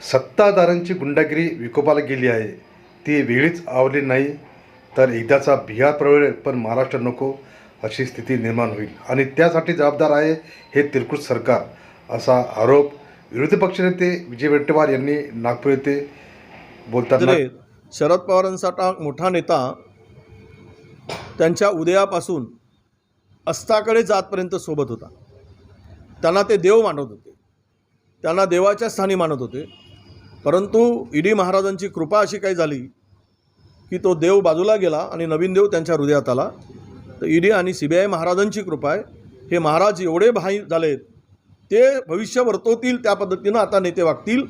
सत्ताधाऱ्यांची गुंडागिरी विकोपाला गेली आहे. ती वेळीच आवडली नाही तर एकदाचा बिहार प्रवेळ पण महाराष्ट्र नको अशी स्थिती निर्माण होईल. आणि त्यासाठी जबाबदार आहे हे तिरकुट सरकार असा आरोप विरोधी पक्षनेते विजय वडेट्टीवार यांनी नागपूर येथे बोलताना शरद पवारांचा मोठा नेता त्यांच्या उदयापासून अस्ताकडे जातपर्यंत सोबत होता. त्यांना ते देव मानत होते. त्यांना देवाच्या स्थानी मानत होते. परंतु ईडी महाराजांची कृपा अशी काही झाली की तो देव बाजूला गेला आणि नवीन देव त्यांच्या हृदयात आला. तर ईडी आणि सी बी आय महाराजांची कृपा आहे. हे महाराज एवढे भाई झालेत ते भविष्य वर्तवतील त्या पद्धतीनं आता नेते वागतील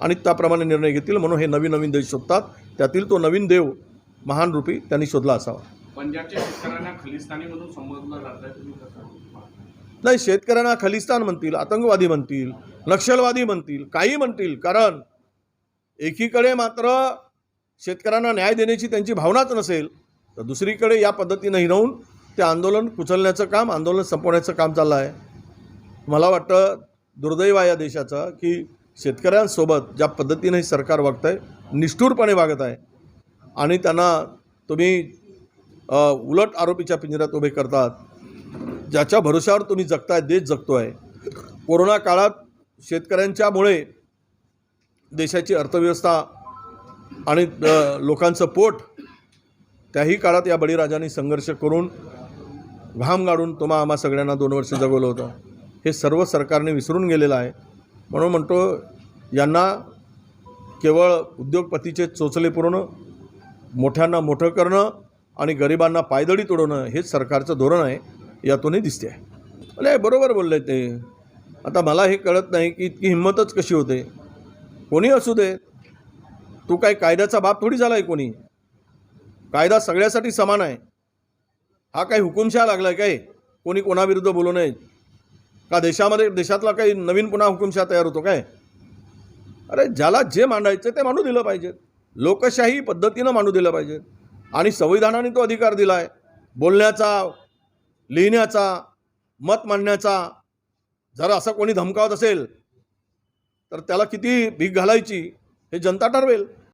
आणि त्याप्रमाणे निर्णय घेतील म्हणून हे नवीन नवीन देश शोधतात. त्यातील तो नवीन देव महान रूपी त्यांनी शोधला असावा. पंजाबच्या शेतकऱ्यांना खलिस्तानीमधून संबोधलं जात आहे तुम्ही कसं पाहता? नाही शेतकऱ्यांना खलिस्तान म्हणतील आतंकवादी म्हणतील नक्षलवादी म्हणतील काही म्हणतील. कारण एकीकडे मात्र शेतकऱ्यांना न्याय देण्याची त्यांची भावनाच नसेल तर दुसरीकडे या पद्धतीनं हिरवून ते आंदोलन कुचलण्याचं काम आंदोलन संपवण्याचं काम चाललं आहे. मला वाटतं दुर्दैव आहे या देशाचं की शेतकऱ्यांसोबत ज्या पद्धतीनं हे सरकार वागत आहे निष्ठूरपणे वागत आहे. आणि त्यांना तुम्ही उलट आरोपीच्या पिंजऱ्यात उभे करतात ज्याच्या भरोश्यावर तुम्ही जगताय देश जगतो आहे कोरोना काळात शेतकऱ्यांच्यामुळे देशाची अर्थव्यवस्था आणि लोकांचं पोट त्याही काळात या बळीराजांनी संघर्ष करून घाम गाडून तुम्हा आम्हा सगळ्यांना दोन वर्ष जगवलं होतं. हे सर्व सरकारने विसरून गेलेलं आहे. म्हणून म्हणतो यांना केवळ उद्योगपतीचे चोचले पुरवणं मोठ्यांना मोठं करणं आणि गरिबांना पायदळी तोडवणं हेच सरकारचं धोरण आहे यातूनही दिसते आहे. अरे बरोबर बोलले ते. आता मला हे कळत नाही की इतकी हिंमतच कशी होते? कोणी असू दे. तू काय कायद्याचा बाप थोडी झाला आहे कोणी? कायदा सगळ्यासाठी समान आहे. हा काही हुकुमशहा लागला आहे काय? कोणी कोणाविरुद्ध बोलू नये. का देशामध्ये देशातला काही नवीन पुन्हा हुकुमशहा तयार होतो काय? अरे ज्याला जे मांडायचं ते मांडू दिलं पाहिजे. लोकशाही पद्धतीनं मांडू दिलं पाहिजे. आणि संविधानाने तो अधिकार दिला आहे बोलण्याचा लिहिण्याचा मत मांडण्याचा. जर असं कोणी धमकावत असेल तर त्याला किती भीक घालायची हे जनता ठरवेल.